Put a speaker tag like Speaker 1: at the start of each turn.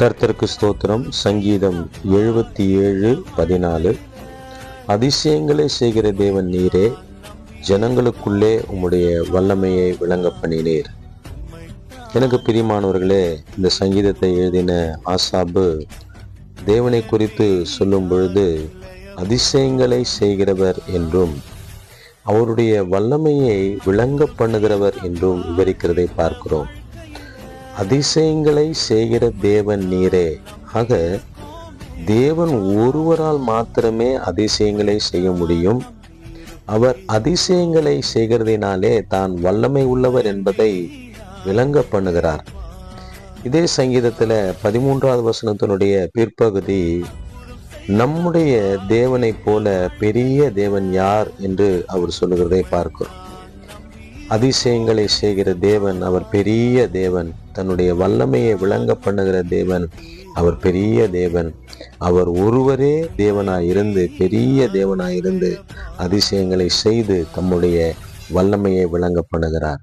Speaker 1: கர்த்தருக்கு ஸ்தோத்திரம். சங்கீதம் எழுபத்தி ஏழு பதினாலு. அதிசயங்களை செய்கிற தேவன் நீரே ஜனங்களுக்குள்ளே உம்முடைய வல்லமையை விளங்க பண்ணினீர். எனக்கு பிரியமானவர்களே இந்த சங்கீதத்தை எழுதின ஆசாபு தேவனை குறித்து சொல்லும் பொழுது அதிசயங்களை செய்கிறவர் என்றும் அவருடைய வல்லமையை விளங்க பண்ணுகிறவர் என்றும் விவரிக்கிறதை பார்க்கிறோம். அதிசயங்களை செய்கிற தேவன் நீரே. ஆக தேவன் ஒருவரால் மாத்திரமே அதிசயங்களை செய்ய முடியும். அவர் அதிசயங்களை செய்கிறதினாலே தான் வல்லமை உள்ளவர் என்பதை விளங்க பண்ணுகிறார். இதே சங்கீதத்தில் பதிமூன்றாவது வசனத்தினுடைய பிற்பகுதி நம்முடைய தேவனைப் போல பெரிய தேவன் யார்? என்று அவர் சொல்லுகிறதை பார்க்கிறோம். அதிசயங்களை செய்கிற தேவன் அவர் பெரிய தேவன். தன்னுடைய வல்லமையை விளங்க பண்ணுகிற தேவன் அவர் பெரிய தேவன். அவர் ஒருவரே தேவனாய் இருந்து பெரிய தேவனாய் இருந்து அதிசயங்களை செய்து தம்முடைய வல்லமையை விளங்க பண்ணுகிறார்.